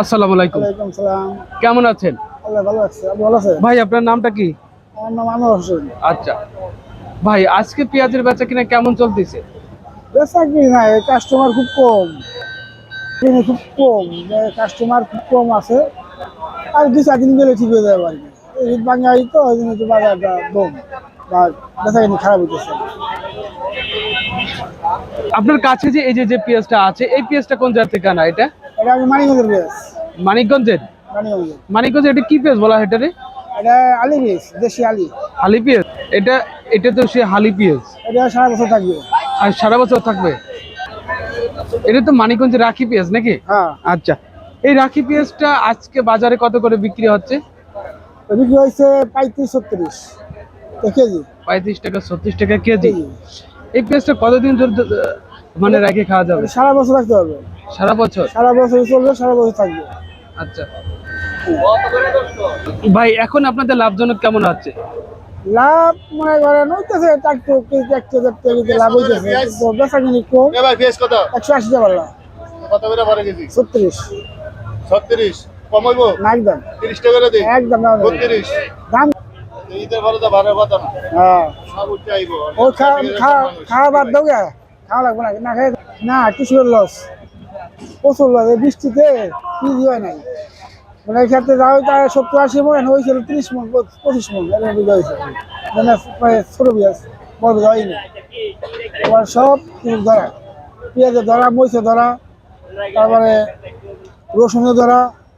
আসসালামু আলাইকুম। কেমন আছেন? ভালো আছে ভাই আপনার নামটা কি? আমার নাম আনোয়ার হোসেন। আচ্ছা। ভাই আজকে পেঁয়াজের বেচা কিনা কেমন চলতেছে? বেচা কি নাই কাস্টমার খুব কম। কিনে খুব কম কাস্টমার খুব কম আছে। আর দু চার দিন গেলে ঠিক হয়ে যাবে আর কি। বাঙালি তো ওই জন্য একটু বাজারটা দম বা বেচা কিনে খারাপ হইতেছে। আপনার কাছে যে এই যে যে পেঁয়াজটা আছে এই পেঁয়াজটা কোন জাত থেকে আনা এটা? এটা মানিগঞ্জের বেশ মানিকগঞ্জের? মানিকগঞ্জে এটা কি পেঁয়াজ বলা হয় এটারে? এটা আলি বেশ দেশি আলি। হালি পেঁয়াজ এটা এটা তো সে হালি পেঁয়াজ এটা সারা বছর থাকবে। আর সারা বছর থাকবে? এটা তো মানিকগঞ্জের রাখি পেঁয়াজ নাকি? হ্যাঁ। আচ্ছা। এই রাখি পেঁয়াজটা আজকে বাজারে কত করে বিক্রি হচ্ছে? বিক্রি হয়েছে পঁয়ত্রিশ ছত্রিশ কেজি। পঁয়ত্রিশ টাকা ছত্রিশ টাকা কেজি। এই পেঁয়াজটা কতদিন ধরে মানে রেখে খাওয়া যাবে? সারা বছর রাখতে হবে। সারা বছর? সারা বছর চলবে সারা বছর থাকবে। আচ্ছা। ভাই এখন আপনাদের লাভজনক কেমন হচ্ছে? লাভ মনে করেন হইতেছে ট্রাক্টর ট্রাক্টর ট্রাক্টর লাভ হইতেছে। বেচা কিনি কম এ ভাই পেঁয়াজ কত? একশো আশি টাকা পারলাম কত করে বারো কেজি? ছত্রিশ। ছত্রিশ। কমাইবো না একদম। তিরিশ টাকা করে দিই একদম না বত্রিশ। দাম ঈদের ভালো তো ভালো কথা না। হ্যাঁ। সব উঠে আইবো। ও খাওয়া বাদ দাও গে। খাওয়া লাগবে না না খেয়ে না কিশোর লস প্রচুর লস এই বৃষ্টিতে কি হয় নাই। মানে এই ক্ষেত্রে যাও, তার সত্তর আশি মন, হয়েছিল ত্রিশ মন, পঁচিশ মন এরকম বিঘা হয়েছে। মানে ছোট বিঘা, বড় বিঘা হয়নি। এবার সব ধরা, পেঁয়াজের ধরা, মরিচের ধরা, তারপরে রসুনের ধরা